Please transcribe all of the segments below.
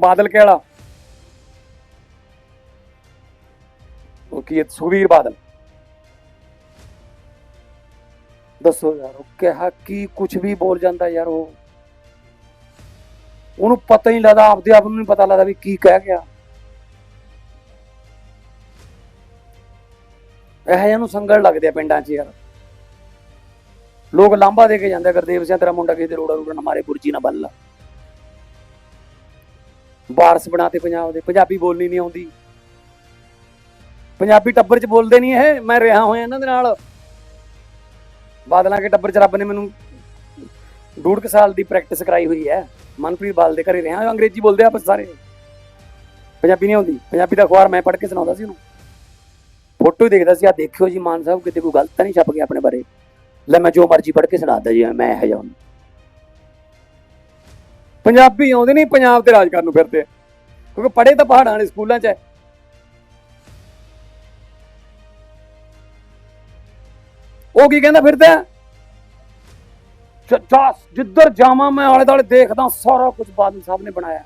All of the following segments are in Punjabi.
ਬਾਦਲ ਕੇ ਉਹ ਕੀ ਹੈ? ਸੁਖਬੀਰ ਬਾਦਲ। ਦੱਸੋ ਯਾਰ ਉਹ ਕਿਹਾ ਕੀ ਕੁਝ ਵੀ ਬੋਲ ਜਾਂਦਾ ਯਾਰ ਉਹ। ਉਹਨੂੰ ਪਤਾ ਹੀ ਨਹੀਂ ਲੱਗਦਾ ਆਪਦੇ ਆਪ ਨੂੰ ਨਹੀਂ ਪਤਾ ਲੱਗਦਾ ਵੀ ਕੀ ਕਹਿ ਗਿਆ। ਇਹ ਜਿਹਾ ਨੂੰ ਸੰਗਲ ਲੱਗਦੇ ਆ ਪਿੰਡਾਂ 'ਚ ਯਾਰ। ਲੋਕ ਲਾਂਬਾ ਦੇ ਕੇ ਜਾਂਦੇ ਆ, ਗੁਰਦੇਵ ਸਿੰਘ ਤੇਰਾ ਮੁੰਡਾ ਕਿਸੇ ਦੇ ਰੋੜਾ ਰੋੜਾ ਨਾ ਮਾਰੇ ਬੁਰਜੀ ਨਾ ਬੰਨ ਵਾਰਸ ਬਣਾਤੇ ਪੰਜਾਬ ਦੇ। ਪੰਜਾਬੀ ਬੋਲਣੀ ਨਹੀਂ ਆਉਂਦੀ। ਪੰਜਾਬੀ ਟੱਬਰ 'ਚ ਬੋਲਦੇ ਨਹੀਂ ਇਹ। ਮੈਂ ਰਿਹਾ ਹੋਇਆ ਇਹਨਾਂ ਦੇ ਨਾਲ। ਬਾਦਲਾਂ ਕੇ ਟੱਬਰ 'ਚ ਰੱਬ ਨੇ ਮੈਨੂੰ ਡੂਢ ਕੁ ਸਾਲ ਦੀ ਪ੍ਰੈਕਟਿਸ ਕਰਾਈ ਹੋਈ ਹੈ। ਮਨਪ੍ਰੀਤ ਬਾਲ ਦੇ ਘਰੇ ਰਿਹਾ ਅੰਗਰੇਜ਼ੀ ਬੋਲਦੇ ਆ ਆਪਸ ਸਾਰੇ। ਪੰਜਾਬੀ ਨਹੀਂ ਆਉਂਦੀ। ਪੰਜਾਬੀ ਦਾ ਅਖਬਾਰ ਮੈਂ ਪੜ੍ਹ ਕੇ ਸੁਣਾਉਂਦਾ ਸੀ ਉਹਨੂੰ। ਫੋਟੋ ਹੀ ਦੇਖਦਾ ਸੀ। ਆ ਦੇਖਿਓ ਜੀ ਮਾਨ ਸਾਹਿਬ, ਕਿਤੇ ਕੋਈ ਗਲਤ ਤਾਂ ਨਹੀਂ ਛਪ ਗਿਆ ਆਪਣੇ ਬਾਰੇ? ਲੈ ਮੈਂ ਜੋ ਮਰਜ਼ੀ ਪੜ੍ਹ ਕੇ ਸੁਣਾਦਾ ਜੀ। ਮੈਂ ਇਹ ਜਾਉਂ ਪੰਜਾਬੀ ਆਉਂਦੇ ਨਹੀਂ ਪੰਜਾਬ ਤੇ ਰਾਜ ਕਰਨ ਨੂੰ ਫਿਰਦੇ। ਕਿਉਂਕਿ ਪੜ੍ਹੇ ਤਾਂ ਪਹਾੜਾਂ ਵਾਲੇ ਸਕੂਲਾਂ 'ਚ ਹੈ। ਉਹ ਕੀ ਕਹਿੰਦਾ ਫਿਰਦਾ ਚ- ਜਿੱਧਰ ਜਾਵਾਂ ਮੈਂ ਆਲੇ ਦੁਆਲੇ ਦੇਖਦਾ ਸਾਰਾ ਕੁਝ ਬਾਦਲ ਸਾਹਿਬ ਨੇ ਬਣਾਇਆ।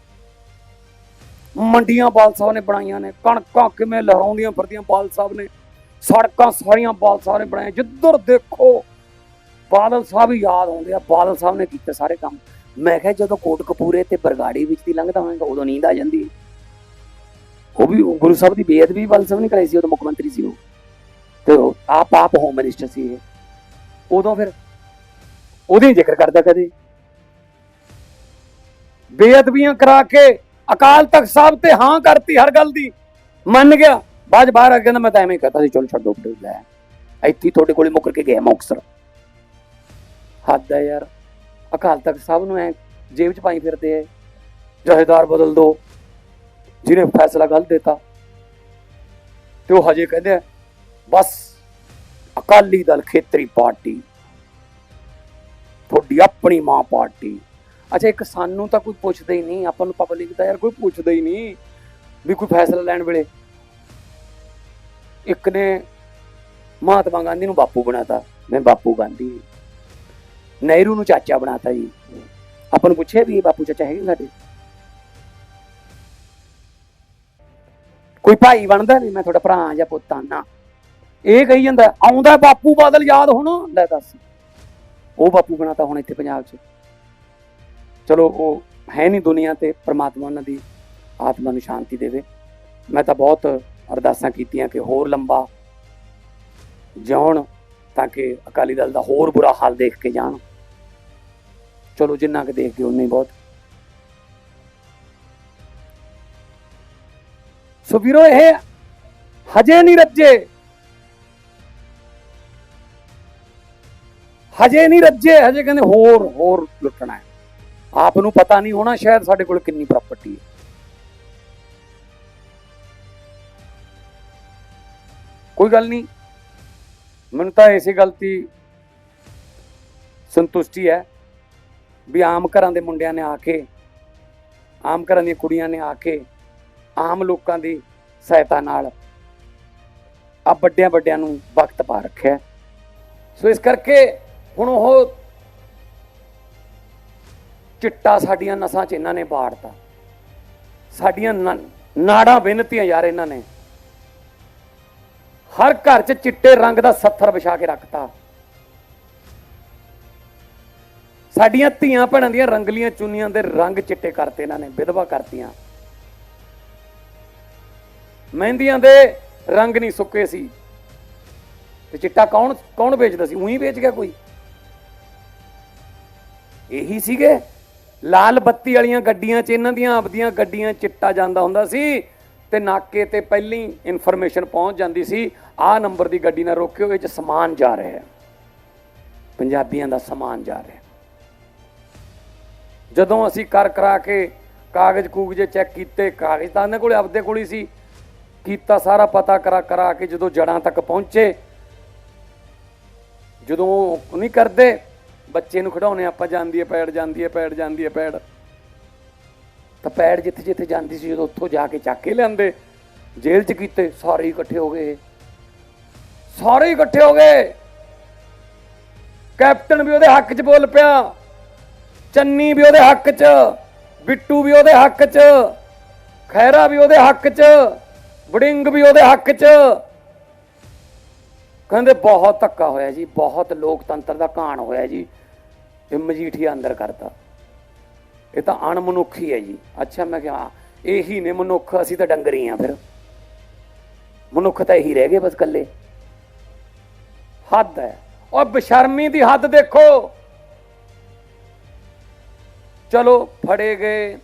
ਮੰਡੀਆਂ ਬਾਲ ਸਾਹਿਬ ਨੇ ਬਣਾਈਆਂ ਨੇ, ਕਣਕਾਂ ਕਿਵੇਂ ਲਹਿਰਾਉਂਦੀਆਂ ਫਿਰਦੀਆਂ ਬਾਲ ਸਾਹਿਬ ਨੇ, ਸੜਕਾਂ ਸਾਰੀਆਂ ਬਾਲ ਸਾਹਿਬ ਨੇ ਬਣਾਈਆਂ। ਜਿੱਧਰ ਦੇਖੋ, ਬਾਦਲ ਸਾਹਿਬ ਹੀ ਯਾਦ ਆਉਂਦੇ ਆ, ਬਾਦਲ ਸਾਹਿਬ ਨੇ ਕੀਤੇ ਸਾਰੇ ਕੰਮ। ਮੈਂ ਕਿਹਾ ਜਦੋਂ ਕੋਟ ਕਪੂਰੇ ਤੇ ਬਰਗਾੜੀ ਵਿੱਚ ਦੀ ਲੰਘਦਾ ਹੋਵੇਗਾ, ਉਦੋਂ ਨੀਂਦ ਆ ਜਾਂਦੀ ਉਹ ਵੀ ਗੁਰੂ ਸਾਹਿਬ ਦੀ ਬੇਅਦਬੀ ਵੀ ਬਾਦਲ ਸਾਹਿਬ ਸੀ, ਉਦੋਂ ਮੁੱਖ ਮੰਤਰੀ ਸੀ ਉਹ। ਤੇ ਆਪ ਆਪ ਹੋਮ ਮਿਨਿਸਟਰ ਸੀ ਇਹ। ਉਦੋਂ ਫਿਰ ਉਹਦੀ ਜ਼ਿਕਰ ਕਰਦਾ ਕਦੇ। ਬੇਅਦਬੀਆਂ ਕਰਾ ਕੇ ਅਕਾਲ ਤਖਤ ਸਾਹਿਬ ਤੇ ਹਾਂ ਕਰਤੀ ਹਰ ਗੱਲ ਦੀ। ਮੰਨ ਗਿਆ। ਬਾਅਦ ਬਾਹਰ ਆ ਕੇ ਕਹਿੰਦਾ, ਮੈਂ ਤਾਂ ਐਵੇਂ ਹੀ ਕਹਤਾ ਸੀ, ਚਲ ਛੱਡੋ ਲੈ। ਇੱਥੇ ਤੁਹਾਡੇ ਕੋਲੇ ਮੁੱਕਰ ਕੇ ਗਿਆ ਮੁਕਸਰ ਹੱਦ ਹੈ ਯਾਰ। ਅਕਾਲ ਤਖਤ ਸਾਹਿਬ ਨੂੰ ਐ ਜੇਬ 'ਚ ਪਾਈ ਫਿਰਦੇ ਐ। ਜਹੇਦਾਰ ਬਦਲ ਦੋ, ਜਿਹਨੇ ਫੈਸਲਾ ਗਲਤ ਦਿੱਤਾ। ਤੇ ਉਹ ਹਜੇ ਕਹਿੰਦੇ ਬਸ, ਅਕਾਲੀ ਦਲ ਖੇਤਰੀ ਪਾਰਟੀ, ਤੁਹਾਡੀ ਆਪਣੀ ਮਾਂ ਪਾਰਟੀ। ਅੱਛਾ, ਇੱਕ ਸਾਨੂੰ ਤਾਂ ਕੋਈ ਪੁੱਛਦਾ ਹੀ ਨਹੀਂ, ਆਪਾਂ ਨੂੰ ਪਬਲਿਕ ਦਾ ਯਾਰ ਕੋਈ ਪੁੱਛਦਾ ਹੀ ਨਹੀਂ ਵੀ ਕੋਈ ਫੈਸਲਾ ਲੈਣ ਵੇਲੇ। ਇੱਕ ਨੇ ਮਹਾਤਮਾ ਗਾਂਧੀ ਨੂੰ ਬਾਪੂ ਬਣਾਤਾ, ਮੈਂ ਬਾਪੂ ਗਾਂਧੀ। ਨਹਿਰੂ ਨੂੰ ਚਾਚਾ ਬਣਾਤਾ ਜੀ। ਆਪਾਂ ਨੂੰ ਪੁੱਛਿਆ ਵੀ ਇਹ ਬਾਪੂ ਚਾਚਾ ਹੈਗੇ ਸਾਡੇ? ਕੋਈ ਭਾਈ ਬਣਦਾ ਨਹੀਂ, ਮੈਂ ਤੁਹਾਡਾ ਭਰਾ ਜਾਂ ਪੁੱਤਾਂ ਨਾ। ਇਹ ਕਹੀ ਜਾਂਦਾ, ਆਉਂਦਾ ਬਾਪੂ ਬਾਦਲ ਯਾਦ ਹੁਣ? ਲੈ ਦੱਸ। ਉਹ ਬਾਪੂ ਬਣਾਤਾ ਹੁਣ ਇੱਥੇ ਪੰਜਾਬ 'ਚ। ਚਲੋ, ਉਹ ਹੈ ਨਹੀਂ ਦੁਨੀਆ ਤੇ, ਪ੍ਰਮਾਤਮਾ ਉਹਨਾਂ ਦੀ ਆਤਮਾ ਨੂੰ ਸ਼ਾਂਤੀ ਦੇਵੇ। ਮੈਂ ਤਾਂ ਬਹੁਤ ਅਰਦਾਸਾਂ ਕੀਤੀਆਂ ਕਿ ਹੋਰ ਲੰਬਾ ਜਿਉਣ ਤਾਂ ਕਿ ਅਕਾਲੀ ਦਲ ਦਾ ਹੋਰ ਬੁਰਾ ਹਾਲ ਦੇਖ ਕੇ ਜਾਣ। ਚਲੋ, ਜਿੰਨਾ ਕਿ ਦੇਖ ਕੇ ਉਨਾ ਹੀ ਬਹੁਤ। ਸੋ ਵੀਰੋ, ਇਹ ਹਜੇ ਨਹੀਂ ਰੱਜੇ। ਹਜੇ ਨਹੀਂ ਰੱਜੇ, ਹਜੇ ਕਹਿੰਦੇ ਹੋਰ ਹੋਰ ਲੁੱਟਣਾ ਹੈ। ਆਪ ਨੂੰ ਪਤਾ ਨਹੀਂ ਹੋਣਾ ਸ਼ਾਇਦ ਸਾਡੇ ਕੋਲ ਕਿੰਨੀ ਪ੍ਰਾਪਰਟੀ ਹੈ। ਕੋਈ ਗੱਲ ਨਹੀਂ। ਮੈਨੂੰ ਤਾਂ ਇਸੇ ਗਲਤੀ ਸੰਤੁਸ਼ਟੀ ਹੈ ਵੀ ਆਮ ਘਰਾਂ ਦੇ ਮੁੰਡਿਆਂ ਨੇ ਆ ਕੇ, ਆਮ ਘਰਾਂ ਦੀਆਂ ਕੁੜੀਆਂ ਨੇ ਆ ਕੇ, ਆਮ ਲੋਕਾਂ ਦੀ ਸਹਾਇਤਾ ਨਾਲ ਆ ਵੱਡਿਆਂ ਵੱਡਿਆਂ ਨੂੰ ਵਕਤ ਪਾ ਰੱਖਿਆ ਸੋ ਇਸ ਕਰਕੇ ਹੁਣ ਉਹ ਚਿੱਟਾ ਸਾਡੀਆਂ ਨਸਾਂ 'ਚ ਇਹਨਾਂ ਨੇ ਬਾੜਤਾ ਸਾਡੀਆਂ ਨ- ਨਾੜਾਂ ਬਿੰਨਤੀਆਂ ਯਾਰ ਇਹਨਾਂ ਨੇ। ਹਰ ਘਰ 'ਚ ਚਿੱਟੇ ਰੰਗ ਦਾ ਸੱਥਰ ਵਿਛਾ ਕੇ ਰੱਖਤਾ। ਸਾਡੀਆਂ ਧੀਆਂ ਭੈਣਾਂ ਦੀਆਂ ਰੰਗਲੀਆਂ ਚੁੰਨੀਆਂ ਦੇ ਰੰਗ ਚਿੱਟੇ ਕਰਤੇ ਇਹਨਾਂ ਨੇ, ਵਿਧਵਾ ਕਰਤੀਆਂ। ਮਹਿੰਦੀਆਂ ਦੇ ਰੰਗ ਨਹੀਂ ਸੁੱਕੇ ਸੀ। ਤੇ ਚਿੱਟਾ ਕੌਣ ਕੌਣ ਵੇਚਦਾ ਸੀ? ਉਹੀ ਵੇਚ ਗਿਆ ਕੋਈ? ਇਹੀ ਸੀਗੇ ਲਾਲ ਬੱਤੀ ਵਾਲੀਆਂ ਗੱਡੀਆਂ 'ਚ, ਇਹਨਾਂ ਦੀਆਂ ਆਪਦੀਆਂ ਗੱਡੀਆਂ ਚਿੱਟਾ ਜਾਂਦਾ ਹੁੰਦਾ ਸੀ। ਤੇ ਨਾਕੇ ਤੇ ਪਹਿਲੀ ਇਨਫੋਰਮੇਸ਼ਨ ਪਹੁੰਚ ਜਾਂਦੀ ਸੀ ਆਹ ਨੰਬਰ ਦੀ ਗੱਡੀ ਨਾਲ ਰੋਕਿਓ, ਇਹ 'ਚ ਸਮਾਨ ਜਾ ਰਿਹਾ ਹੈ। ਪੰਜਾਬੀਆਂ ਦਾ ਸਮਾਨ ਜਾ ਰਿਹਾ ਜਦੋਂ ਅਸੀਂ ਕਰ ਕਰਾ ਕੇ ਕਾਗਜ਼ ਕੂਗਜ਼ੇ ਚੈੱਕ ਕੀਤੇ, ਕਾਗਜ਼ ਤਾਂ ਇਹਨਾਂ ਕੋਲੇ ਆਪਦੇ ਕੋਲ ਹੀ ਸੀ, ਕੀਤਾ ਸਾਰਾ ਪਤਾ ਕਰਾ ਕਰਾ ਕੇ ਜਦੋਂ ਜੜਾਂ ਤੱਕ ਪਹੁੰਚੇ, ਜਦੋਂ ਉਹ ਨਹੀਂ ਕਰਦੇ, ਬੱਚੇ ਨੂੰ ਖਿਡਾਉਣੇ ਆਪਾਂ ਜਾਂਦੀ ਹੈ, ਪੈੜ ਜਾਂਦੀ ਹੈ, ਪੈੜ ਜਾਂਦੀ ਹੈ, ਪੈੜ। ਤਾਂ ਪੈੜ ਜਿੱਥੇ ਜਿੱਥੇ ਜਾਂਦੀ ਸੀ ਜਦੋਂ ਉੱਥੋਂ ਜਾ ਕੇ ਚੱਕ ਕੇ ਲਿਆਂਦੇ, ਜੇਲ੍ਹ 'ਚ ਕੀਤੇ, ਸਾਰੇ ਇਕੱਠੇ ਹੋ ਗਏ। ਸਾਰੇ ਇਕੱਠੇ ਹੋ ਗਏ। ਕੈਪਟਨ ਵੀ ਉਹਦੇ ਹੱਕ 'ਚ ਬੋਲ ਪਿਆ, ਚੰਨੀ ਵੀ ਉਹਦੇ ਹੱਕ 'ਚ, ਬਿੱਟੂ ਵੀ ਉਹਦੇ ਹੱਕ 'ਚ ਖੈਰਾ ਵੀ ਉਹਦੇ ਹੱਕ 'ਚ, ਵੜਿੰਗ ਵੀ ਉਹਦੇ ਹੱਕ 'ਚ। ਕਹਿੰਦੇ ਬਹੁਤ ਧੱਕਾ ਹੋਇਆ ਜੀ, ਬਹੁਤ ਲੋਕਤੰਤਰ ਦਾ ਘਾਣ ਹੋਇਆ ਜੀ, ਇਹ ਮਜੀਠੀਆ ਅੰਦਰ ਕਰਤਾ। ਇਹ ਤਾਂ ਅਣਮਨੁੱਖੀ ਹੈ ਜੀ। ਅੱਛਾ, ਮੈਂ ਕਿਹਾ, ਇਹੀ ਨੇ ਮਨੁੱਖ, ਅਸੀਂ ਤਾਂ ਡੰਗਰੀ ਆ ਫਿਰ। ਮਨੁੱਖ ਤਾਂ ਇਹੀ ਰਹਿ ਗਏ ਬਸ ਕੱਲੇ ਹੱਦ ਹੈ। ਔਰ ਬਸ਼ਰਮੀ ਦੀ ਹੱਦ ਦੇਖੋ। ਚਲੋ, ਫੜੇ ਗਏ।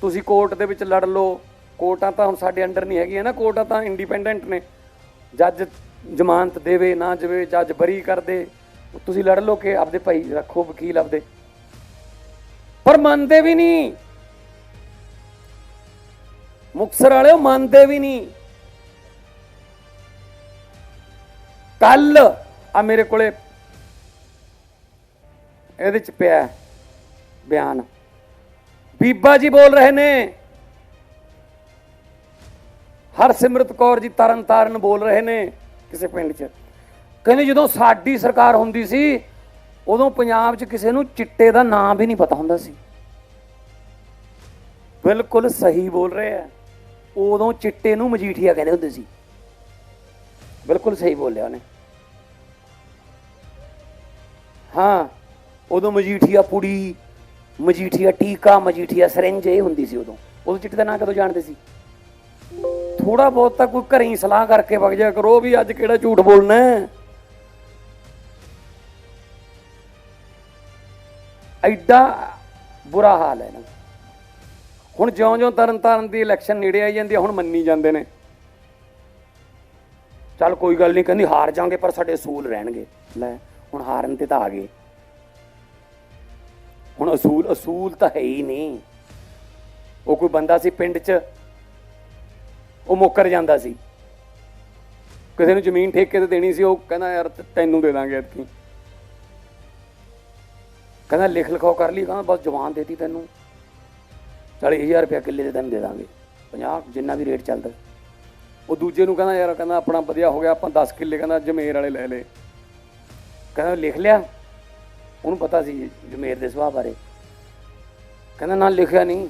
ਤੁਸੀਂ ਕੋਰਟ ਦੇ ਵਿੱਚ ਲੜ ਲਓ। ਕੋਰਟਾਂ ਤਾਂ ਹੁਣ ਸਾਡੇ ਅੰਡਰ ਨਹੀਂ ਹੈਗੀਆਂ ਨਾ। ਕੋਰਟਾਂ ਤਾਂ ਇੰਡੀਪੈਂਡੈਂਟ ਨੇ। ਜੱਜ ਜ਼ਮਾਨਤ ਦੇਵੇ, ਨਾ ਦੇਵੇ, ਜੱਜ ਬਰੀ ਕਰ ਦੇ। ਤੁਸੀਂ ਲੜ ਲਓ ਕਿ ਆਪਦੇ ਭਾਈ ਰੱਖੋ ਵਕੀਲ ਆਪਦੇ। ਪਰ ਮੰਨਦੇ ਵੀ ਨਹੀਂ। ਮੁਕਸਰ ਵਾਲਿਓ ਮੰਨਦੇ ਵੀ ਨਹੀਂ। ਕੱਲ ਆ ਮੇਰੇ ਕੋਲੇ ਇਹਦੇ ਚ ਪਿਆ ਬਿਆਨ। ਬੀਬਾ ਜੀ ਬੋਲ ਰਹੇ ਨੇ। ਹਰਸਿਮਰਤ ਕੌਰ ਜੀ ਤਰਨ ਤਾਰਨ ਬੋਲ ਰਹੇ ਨੇ ਕਿਸੇ ਪਿੰਡ 'ਚ। ਕਹਿੰਦੇ ਜਦੋਂ ਸਾਡੀ ਸਰਕਾਰ ਹੁੰਦੀ ਸੀ ਉਦੋਂ ਪੰਜਾਬ 'ਚ ਕਿਸੇ ਨੂੰ ਚਿੱਟੇ ਦਾ ਨਾਮ ਵੀ ਨਹੀਂ ਪਤਾ ਹੁੰਦਾ ਸੀ। ਬਿਲਕੁਲ ਸਹੀ ਬੋਲ ਰਹੇ ਆ। ਉਦੋਂ ਚਿੱਟੇ ਨੂੰ ਮਜੀਠੀਆ ਕਹਿੰਦੇ ਹੁੰਦੇ ਸੀ। ਬਿਲਕੁਲ ਸਹੀ ਬੋਲਿਆ ਉਹਨੇ। ਹਾਂ, ਉਦੋਂ ਮਜੀਠੀਆ ਪੁੜੀ, ਮਜੀਠੀਆ ਟੀਕਾ, ਮਜੀਠੀਆ ਸਰਿੰਜ, ਇਹ ਹੁੰਦੀ ਸੀ ਉਦੋਂ। ਉਦੋਂ ਚਿੱਟੇ ਦਾ ਨਾਂ ਕਦੋਂ ਜਾਣਦੇ ਸੀ? ਥੋੜਾ ਬਹੁਤ ਤਾਂ ਕੋਈ ਘਰੇ ਹੀ ਸਲਾਹ ਕਰਕੇ ਵਗ ਜਾ ਕਰੋ ਵੀ ਅੱਜ ਕਿਹੜਾ ਝੂਠ ਬੋਲਣਾ ਐਡਾ ਬੁਰਾ ਹਾਲ ਹੈ ਨਾ ਹੁਣ ਜਿਉਂ-ਜਿਉਂ ਤਰਨ ਤਾਰਨ ਦੀ ਇਲੈਕਸ਼ਨ ਨੇੜੇ ਆਈ ਜਾਂਦੀ ਹੁਣ ਮੰਨੀ ਜਾਂਦੇ ਨੇ। ਚੱਲ ਕੋਈ ਗੱਲ ਨਹੀਂ, ਕਹਿੰਦੀ ਹਾਰ ਜਾਾਂਗੇ ਪਰ ਸਾਡੇ ਅਸੂਲ ਰਹਿਣਗੇ। ਲੈ, ਹੁਣ ਹਾਰਨ ਤੇ ਤਾਂ ਆ ਗਏ। ਹੁਣ ਅਸੂਲ ਅਸੂਲ ਤਾਂ ਹੈ ਹੀ ਨਹੀਂ। ਉਹ ਕੋਈ ਬੰਦਾ ਸੀ ਪਿੰਡ 'ਚ, ਉਹ ਮੁੱਕਰ ਜਾਂਦਾ ਸੀ। ਕਿਸੇ ਨੂੰ ਜ਼ਮੀਨ ਠੇਕੇ ਤੇ ਦੇਣੀ ਸੀ, ਉਹ ਕਹਿੰਦਾ, ਯਾਰ, ਤੈਨੂੰ ਦੇ ਦਾਂਗੇ ਇਤਕੀ ਕਹਿੰਦਾ ਲਿਖ ਲਿਖਾਓ ਕਰ ਲਈ, ਕਹਿੰਦਾ ਬਸ ਜਵਾਨ ਦੇਤੀ ਤੈਨੂੰ। 40000 ਰੁਪਏ ਕਿੱਲੇ ਦੇ ਤੈਨੂੰ ਦੇ ਦਾਂਗੇ 50 ਜਿੰਨਾ ਵੀ ਰੇਟ ਚੱਲਦਾ। ਉਹ ਦੂਜੇ ਨੂੰ ਕਹਿੰਦਾ ਯਾਰ, ਕਹਿੰਦਾ ਆਪਣਾ ਵਧੀਆ ਹੋ ਗਿਆ, ਆਪਾਂ 10 ਕਿੱਲੇ ਕਹਿੰਦਾ ਜਮੇਰ ਵਾਲੇ ਲੈ ਲੇ ਕਹਿੰਦਾ ਲਿਖ ਲਿਆ, ਉਹਨੂੰ ਪਤਾ ਸੀ ਜਮੇਰ ਦੇ ਸੁਭਾਅ ਬਾਰੇ। ਕਹਿੰਦਾ ਨਾ ਲਿਖਿਆ ਨਹੀਂ।